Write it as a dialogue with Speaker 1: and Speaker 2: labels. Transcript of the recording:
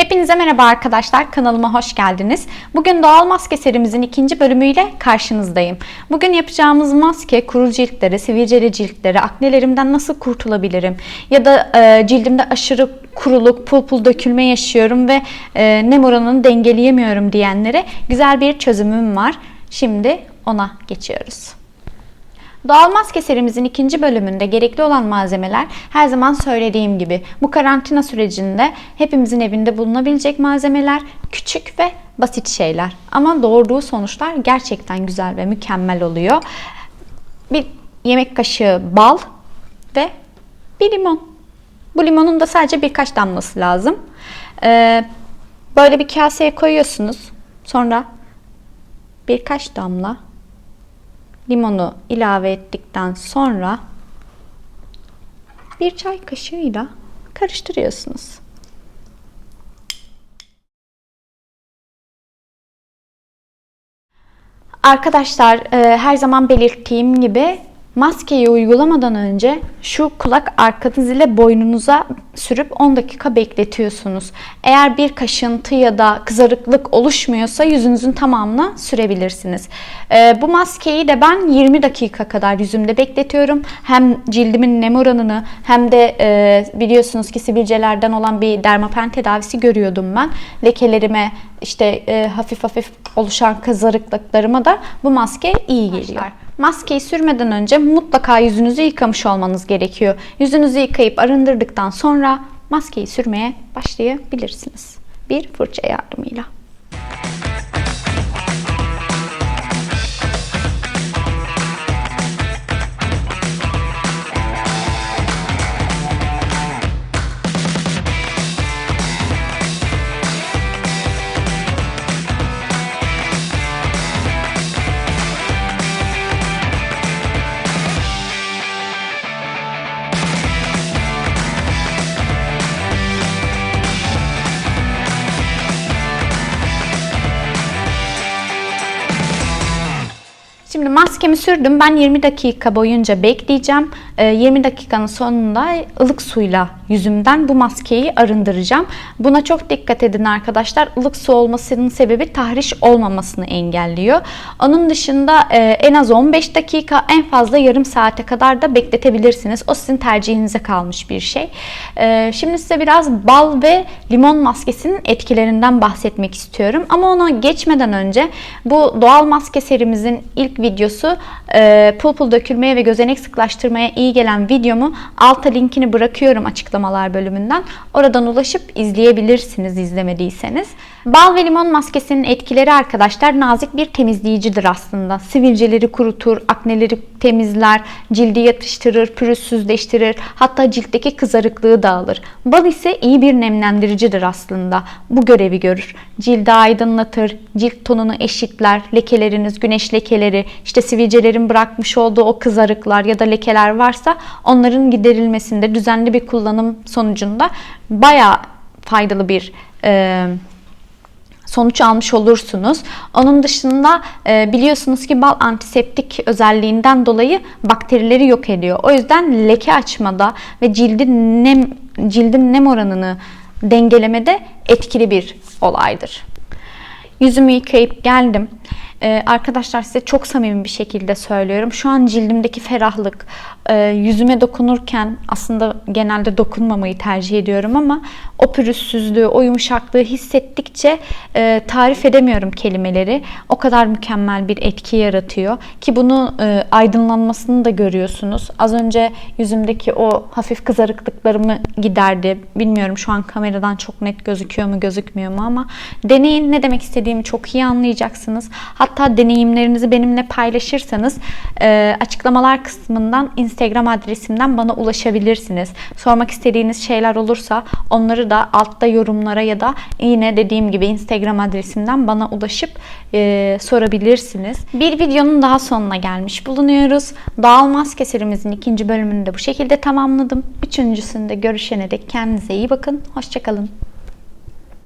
Speaker 1: Hepinize merhaba arkadaşlar. Kanalıma hoş geldiniz. Bugün doğal maske serimizin ikinci bölümüyle karşınızdayım. Bugün yapacağımız maske kuru ciltlere, sivilceli ciltlere, aknelerimden nasıl kurtulabilirim? Ya da e, cildimde aşırı kuruluk, pul pul dökülme yaşıyorum ve e, nem oranını dengeleyemiyorum diyenlere güzel bir çözümüm var. Şimdi ona geçiyoruz. Doğal maske serimizin ikinci bölümünde gerekli olan malzemeler her zaman söylediğim gibi bu karantina sürecinde hepimizin evinde bulunabilecek malzemeler küçük ve basit şeyler ama doğurduğu sonuçlar gerçekten güzel ve mükemmel oluyor. Bir yemek kaşığı bal ve bir limon. Bu limonun da sadece birkaç damlası lazım. Ee, böyle bir kaseye koyuyorsunuz. Sonra birkaç damla limonu ilave ettikten sonra bir çay kaşığıyla karıştırıyorsunuz. Arkadaşlar e, her zaman belirttiğim gibi maskeyi uygulamadan önce şu kulak arkanız ile boynunuza sürüp 10 dakika bekletiyorsunuz. Eğer bir kaşıntı ya da kızarıklık oluşmuyorsa yüzünüzün tamamına sürebilirsiniz. E, bu maskeyi de ben 20 dakika kadar yüzümde bekletiyorum. Hem cildimin nem oranını hem de e, biliyorsunuz ki sivilcelerden olan bir dermapen tedavisi görüyordum ben. Lekelerime işte e, hafif hafif oluşan kızarıklıklarıma da bu maske iyi geliyor. Maskeyi sürmeden önce mutlaka yüzünüzü yıkamış olmanız gerekiyor. Yüzünüzü yıkayıp arındırdıktan sonra maskeyi sürmeye başlayabilirsiniz. Bir fırça yardımıyla. Maskemi sürdüm. Ben 20 dakika boyunca bekleyeceğim. Ee, 20 dakikanın sonunda ılık suyla yüzümden bu maskeyi arındıracağım. Buna çok dikkat edin arkadaşlar. Ilık su olmasının sebebi tahriş olmamasını engelliyor. Onun dışında e, en az 15 dakika en fazla yarım saate kadar da bekletebilirsiniz. O sizin tercihinize kalmış bir şey. Ee, şimdi size biraz bal ve limon maskesinin etkilerinden bahsetmek istiyorum. Ama ona geçmeden önce bu doğal maske serimizin ilk videosu e, pul pul dökülmeye ve gözenek sıklaştırmaya iyi gelen videomu alta linkini bırakıyorum açıklamalar bölümünden. Oradan ulaşıp izleyebilirsiniz izlemediyseniz. Bal ve limon maskesinin etkileri arkadaşlar nazik bir temizleyicidir aslında. Sivilceleri kurutur, akneleri temizler, cildi yatıştırır, pürüzsüzleştirir, hatta ciltteki kızarıklığı dağılır. Bal ise iyi bir nemlendiricidir aslında. Bu görevi görür. Cildi aydınlatır, cilt tonunu eşitler, lekeleriniz, güneş lekeleri, işte sivilcelerin bırakmış olduğu o kızarıklar ya da lekeler varsa onların giderilmesinde düzenli bir kullanım sonucunda bayağı faydalı bir e, sonuç almış olursunuz. Onun dışında e, biliyorsunuz ki bal antiseptik özelliğinden dolayı bakterileri yok ediyor. O yüzden leke açmada ve cildin nem cildin nem oranını dengelemede etkili bir olaydır. Yüzümü yıkayıp geldim. Ee, arkadaşlar size çok samimi bir şekilde söylüyorum. Şu an cildimdeki ferahlık, e, yüzüme dokunurken aslında genelde dokunmamayı tercih ediyorum ama o pürüzsüzlüğü, o yumuşaklığı hissettikçe e, tarif edemiyorum kelimeleri. O kadar mükemmel bir etki yaratıyor ki bunu e, aydınlanmasını da görüyorsunuz. Az önce yüzümdeki o hafif kızarıklıklarımı giderdi. Bilmiyorum şu an kameradan çok net gözüküyor mu gözükmüyor mu ama deneyin ne demek istediğimi çok iyi anlayacaksınız. Hatta deneyimlerinizi benimle paylaşırsanız e, açıklamalar kısmından Instagram adresimden bana ulaşabilirsiniz. Sormak istediğiniz şeyler olursa onları da altta yorumlara ya da yine dediğim gibi Instagram adresimden bana ulaşıp e, sorabilirsiniz. Bir videonun daha sonuna gelmiş bulunuyoruz. Doğal maske serimizin ikinci bölümünü de bu şekilde tamamladım. Üçüncüsünde görüşene dek kendinize iyi bakın. Hoşçakalın.